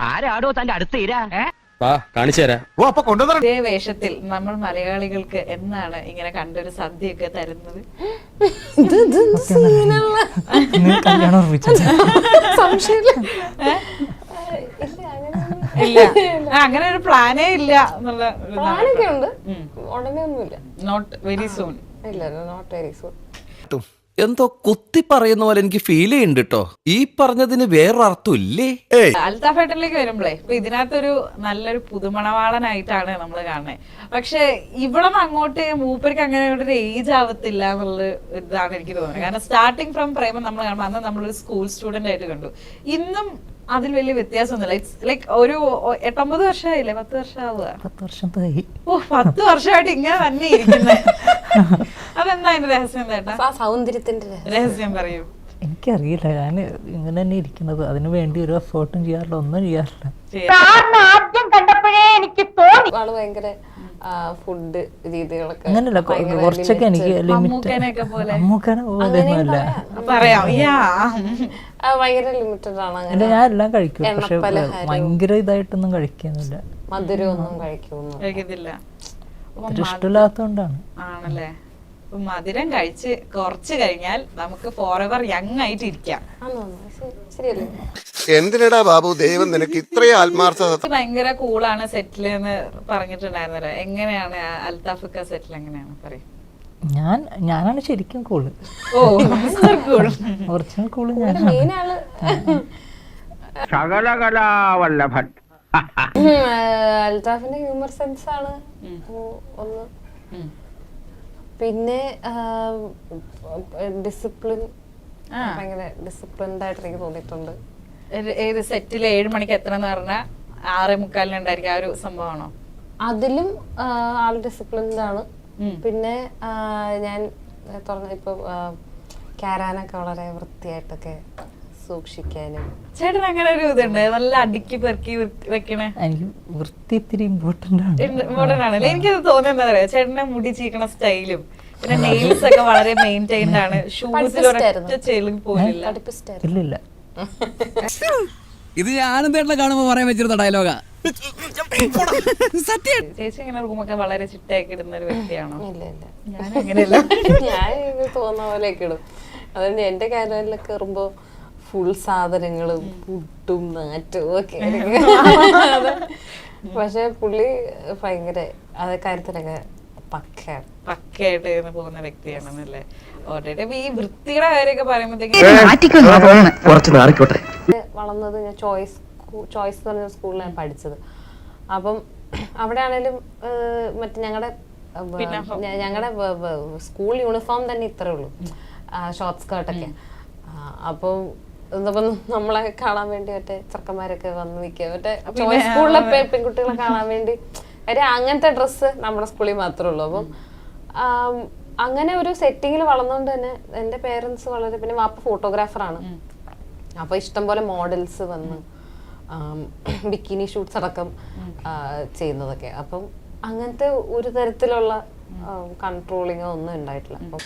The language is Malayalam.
ആരാടോ തന്റെ അടുത്ത് കാണിച്ചു തരാം. ഓ അപ്പൊ കൊണ്ടുവന്ന. ഇതേ വേഷത്തിൽ നമ്മൾ മലയാളികൾക്ക് എന്നാണ് ഇങ്ങനെ കണ്ടൊരു സദ്യയൊക്കെ തരുന്നത്? കല്യാണം ഉറപ്പിച്ചത്. ഇല്ല. ആ, അങ്ങനെ ഒരു പ്ലാനേ ഇല്ല എന്നുള്ള പ്ലാനൊക്കെ ഉണ്ട്. ഉടനെ ഒന്നുമില്ല. നോട്ട് വെരി സൂൺ ഇല്ല നോട്ട് വെരി സൂൺ എന്തോ കുത്തി പറയുന്ന പോലെ എനിക്ക് ഫീൽ ചെയ്യുന്നുണ്ട് കേട്ടോ ഈ പറഞ്ഞതിന് വേറൊരർത്ഥം ഇല്ലേ അൽത്താഫ് ഏട്ടനിലേക്ക് വരുമ്പോഴേ ഇപ്പൊ ഇതിനകത്തൊരു നല്ലൊരു പുതുമണവാളനായിട്ടാണ് നമ്മൾ കാണുന്നത് പക്ഷെ ഇവിടെ നിന്ന് അങ്ങോട്ട് മൂപ്പർക്ക് അങ്ങനെ ഒരു ഏജ് ആവത്തില്ല എന്നുള്ള ഇതാണ് എനിക്ക് തോന്നുന്നത്. കാരണം സ്റ്റാർട്ടിങ് ഫ്രം പ്രേമം നമ്മൾ കാണുമ്പോൾ അന്ന് നമ്മളൊരു സ്കൂൾ സ്റ്റുഡന്റ് ആയിട്ട് കണ്ടു. ഇന്നും അതിൽ വലിയ വ്യത്യാസമൊന്നുമില്ല. ഇറ്റ്സ് ലൈക്ക് ഒരു എട്ടൊമ്പത് വർഷമായില്ലേ? പത്ത് വർഷം ആവുക പത്ത് വർഷം ഓ പത്ത് വർഷമായിട്ട് ഇങ്ങനെ തന്നെ ഇരിക്കുന്നത് അതെന്താ അതിന്റെ രഹസ്യം ചേട്ടാ ആ സൗന്ദര്യത്തിന്റെ രഹസ്യം. രഹസ്യം പറയൂ. എനിക്കറിയില്ല. ഞാൻ ഇങ്ങനെ തന്നെ ഇരിക്കുന്നത്. അതിനു വേണ്ടി ഒരു എഫേർട്ടും ചെയ്യാറില്ല ഒന്നും ചെയ്യാറില്ല. ആദ്യം കണ്ടപ്പോഴേ എനിക്ക് ആൾ ഭയങ്കര ഫുഡ് രീതികളൊക്കെ അങ്ങനെയല്ല കൊ- ഭയങ്കര കുറച്ചൊക്കെ എനിക്ക് ലിമിറ്റ് മമ്മൂക്കനെയൊക്കെ പോലെ. അമ്മൂക്കനെ പോലെയൊന്നുമല്ല പറയാം. യാ. ആ, ഭയങ്കര ലിമിറ്റഡ് ആണ് അങ്ങനെ. ഞാൻ എല്ലാം കഴിക്കും. പക്ഷെ എണ്ണപ്പലഹാരവും. ഭയങ്കര ഇതായിട്ടൊന്നും കഴിക്കുന്നില്ല. മധുരമൊന്നും കഴിക്കുന്നു. കഴിക്കത്തില്ല. അപ്പൊ അത്ര ഇഷ്ടമില്ലാത്തതുകൊണ്ടാണ്. ആണല്ലേ? അപ്പൊ മധുരം കഴിച്ച് കുറച്ച് കഴിഞ്ഞാൽ നമുക്ക് ഫോർ എവർ യങ് ആയിട്ട് ഇരിക്കാം. ശരിയല്ലേ? എന്തിനടാ ബാബു? ദൈവം നിനക്ക് ഇത്രയും ആത്മാർത്ഥത. ഇത് ഭയങ്കര കൂളാണ് സെറ്റിൽ എന്ന് പറഞ്ഞിട്ടുണ്ടായിരുന്നല്ലോ. എങ്ങനെയാണ് അൽതാഫിക്ക സെറ്റിൽ എങ്ങനെയാണ്? പറയും. ഞാൻ ഞാനാണ് ശരിക്കും cool. Oh cool original cool ഞാനാണ്. അൽത്താഫിന്റെ ഹ്യൂമർ സെൻസ് ആണ്. ഒന്ന്. പിന്നെ ഡിസിപ്ലിൻ ഭയങ്കര ഡിസിപ്ലിൻഡ് ആയിട്ട് എനിക്ക് തോന്നിയിട്ടുണ്ട്. ഏത് സെറ്റിൽ ഏഴ് മണിക്ക് എത്ര എന്ന് പറഞ്ഞാൽ ആറേ മുക്കാലിനുണ്ടായിരിക്കും ആ ഒരു സംഭവമാണോ? അതിലും ആൾ ഡിസിപ്ലിൻഡ് ആണ്. പിന്നെ ഞാൻ തുറന്ന ഇപ്പൊ കാരാനൊക്കെ വളരെ വൃത്തിയായിട്ടൊക്കെ സൂക്ഷിക്കാനും. ചേട്ടൻ അങ്ങനെ ഒരു ഇതുണ്ട്. നല്ല അടുക്കി പെറുക്കി വെക്കണേ. എനിക്ക് വൃത്തി ഇത്തിരി ഇമ്പോർട്ടന്റ് ആണ്. മോഡേൺ ആണ്. എനിക്കത് തോന്നുന്നത് അറിയാം ചേട്ടന്റെ മുടി ചീക്കണ സ്റ്റൈലും പിന്നെ നെയിൽസ് ഒക്കെ വളരെ മെയിന്റൈൻഡ് ആണ്. ഷൂസിൽ ഒരൊറ്റ ചെളി പോലില്ല. ഇല്ലില്ല. ഇത് ആനന്ദേട്ടനെ കാണുമ്പോ പറയാൻ വെച്ചിരുന്ന ഡയലോഗാ ചേച്ചി ഇങ്ങനെ റൂമൊക്കെ വളരെ ചിട്ടയാക്കി ഇടുന്ന ഒരു വ്യക്തിയാണോ? ഇല്ല ഇല്ല. ഞാൻ അങ്ങനെയല്ല ഞാൻ തോന്നുന്ന പോലെയൊക്കെ ഇടും. അതുകൊണ്ട് എന്റെ കാര്യങ്ങളിലൊക്കെ കയറുമ്പോ ഫുൾ സാധനങ്ങളും പുട്ടും നാറ്റവും ഒക്കെ പക്ഷെ പുള്ളി ഭയങ്കര അത് കാര്യത്തിലൊക്കെ പക്ക പക്കയായിട്ട് പോകുന്ന വ്യക്തിയാണെന്നല്ലേ? ഓൾറെഡി ഈ വൃത്തിയുടെ കാര്യമൊക്കെ പറയുമ്പോഴത്തേക്ക് വളർന്നത് ഞാൻ ചോയ്സ് ചോയ്സ് എന്ന് പറഞ്ഞ സ്കൂളിലാണ് പഠിച്ചത്. അപ്പം അവിടെ ആണേലും മറ്റേ ഞങ്ങളുടെ ഞങ്ങളുടെ സ്കൂൾ യൂണിഫോം തന്നെ ഇത്രേ ഉള്ളൂ. ഷോർട്ട് സ്കേർട്ടൊക്കെ അപ്പം എന്നിപ്പം നമ്മളെ കാണാൻ വേണ്ടി മറ്റേ ചെറുക്കന്മാരൊക്കെ വന്ന് നിൽക്കുക. മറ്റേ ചോയ്സ് സ്കൂളിലെ പെൺകുട്ടികളെ കാണാൻ വേണ്ടി. ഒരു അങ്ങനത്തെ ഡ്രസ്സ് നമ്മുടെ സ്കൂളിൽ മാത്രമേ ഉള്ളൂ. അപ്പം അങ്ങനെ ഒരു സെറ്റിങ്ങിൽ വളർന്നുകൊണ്ട് തന്നെ എന്റെ പേരൻസ് വളരെ പിന്നെ വാപ്പ ഫോട്ടോഗ്രാഫറാണ് അപ്പൊ ഇഷ്ടംപോലെ മോഡൽസ് വന്ന് ബിക്കിനി ഷൂട്ട്സ് അടക്കം ചെയ്യുന്നതൊക്കെ. അപ്പം അങ്ങനത്തെ ഒരു തരത്തിലുള്ള കൺട്രോളിങ്ങോ ഒന്നും ഉണ്ടായിട്ടില്ല. അപ്പം